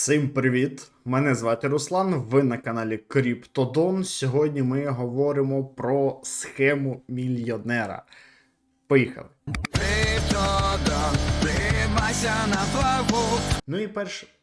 Всім привіт! Мене звати Руслан. Ви на каналі Криптодон. Сьогодні ми говоримо про схему мільйонера. Поїхали! Криптодон, на плаву. Ну і перш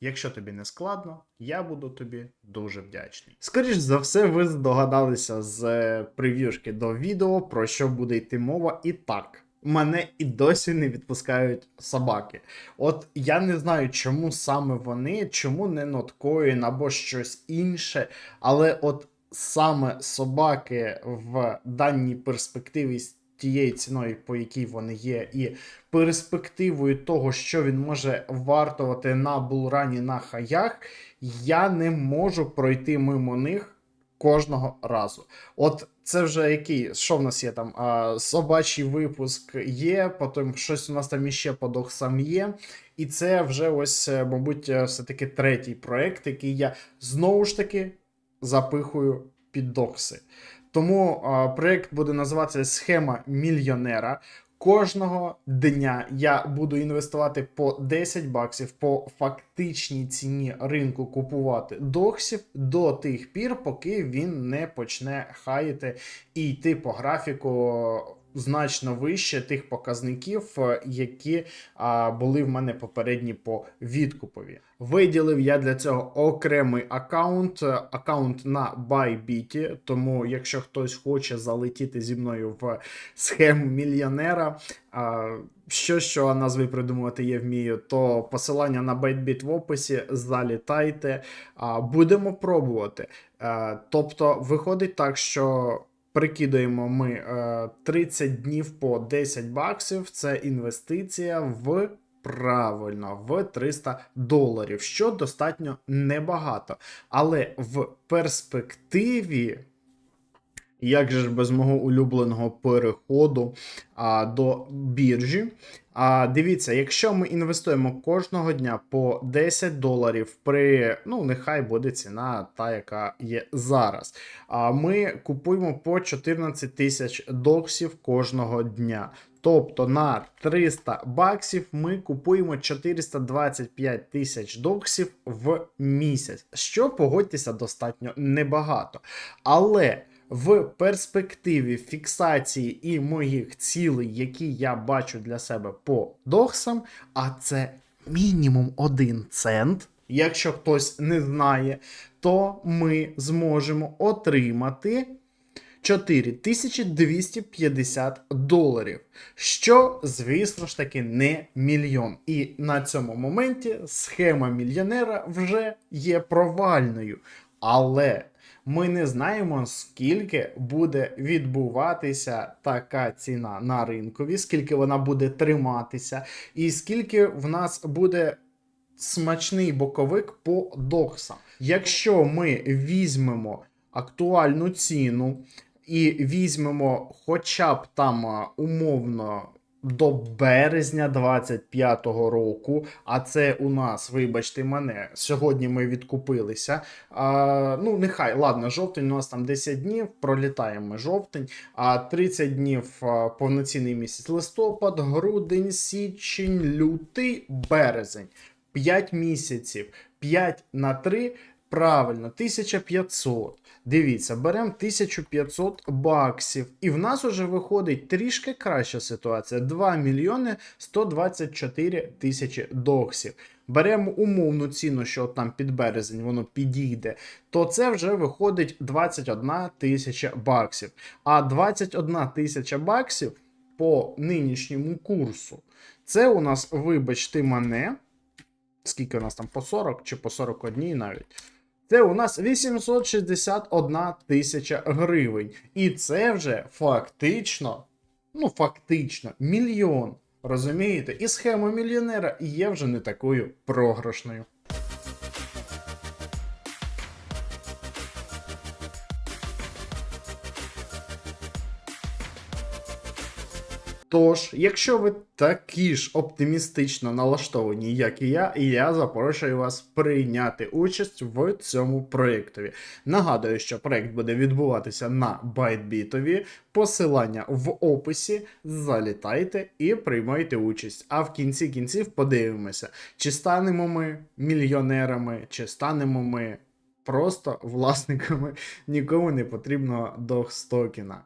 Якщо тобі не складно, я буду тобі дуже вдячний. Скоріш за все, ви здогадалися з е, прев'юшки до відео, про що буде йти мова. І так, мене і досі не відпускають собаки. От я не знаю, чому саме вони, чому не ноткоін або щось інше, але от саме собаки в даній перспективі тією ціною, по якій вони є, і перспективою того, що він може вартувати на булрані на хаях, я не можу пройти мимо них кожного разу. От це вже який, що в нас є там? А, собачий випуск є, потім щось у нас там іще по доксам є. І це вже ось, е, мабуть, е, все-таки третій проект, який я знову ж таки запихую під докси. Тому а, проект буде називатися Схема мільйонера. Кожного дня я буду інвестувати по 10 баксів по фактичній ціні ринку купувати доксів до тих пір, поки він не почне хаїти і йти по графіку значно вище тих показників, е, які а, були в мене попередні по відкупові. Виділив я для цього окремий аккаунт, е, аккаунт на Bybit, тому якщо хтось хоче залетіти зі мною в схему мільйонера, що що назви придумувати я вмію, то посилання на Bybit в описі залітайте. Будемо пробувати. Е, Тобто, виходить так, що. Прикидаємо ми е, 30 днів по 10 баксів. Це інвестиція в правильно в 300 доларів, що достатньо небагато. Але в перспективі, як же ж без мого улюбленого переходу а, до біржі. А дивіться, якщо ми інвестуємо кожного дня по 10 доларів при, ну, нехай буде ціна та, яка є зараз. А ми купуємо по 14 тисяч доксів кожного дня. Тобто на 300 баксів ми купуємо 425 тисяч доксів в місяць, що погодьтеся достатньо небагато. Але в перспективі фіксації і моїх цілей, які я бачу для себе по доксам, а це мінімум 1 цент. Якщо хтось не знає, то ми зможемо отримати 4250 доларів, що, звісно ж таки, не мільйон. І на цьому моменті схема мільйонера вже є провальною. Але ми не знаємо, скільки буде відбуватися така ціна на ринкові, скільки вона буде триматися, і скільки в нас буде смачний боковик по доксам. Якщо ми візьмемо актуальну ціну і візьмемо хоча б там умовно. До березня 25-го року, а це у нас, вибачте мене, сьогодні ми відкупилися. А, Ну, нехай, ладно, жовтень у нас там 10 днів, пролітаємо жовтень, а 30 днів повноцінний місяць листопад, грудень, січень, лютий, березень. 5 місяців, 5 на 3, правильно, 1500. Дивіться, беремо 1500 баксів, і в нас уже виходить трішки краща ситуація: 2 мільйони 124 тисячі доксів. Беремо умовну ціну, що там під березень воно підійде, то це вже виходить 21 тисяча баксів. А 21 тисяча баксів по нинішньому курсу. Це у нас, вибачте мене, скільки у нас там по 40 чи по 41 навіть. Це у нас 861 тисяча гривень. І це вже фактично, ну фактично, мільйон. Розумієте? І схема мільйонера є вже не такою програшною. Тож, якщо ви такі ж оптимістично налаштовані, як і я, я запрошую вас прийняти участь в цьому проєктові. Нагадую, що проєкт буде відбуватися на Байтбітові. Посилання в описі. Залітайте і приймайте участь. А в кінці кінців подивимося, чи станемо ми мільйонерами, чи станемо ми просто власниками нікому не потрібного догстокіна.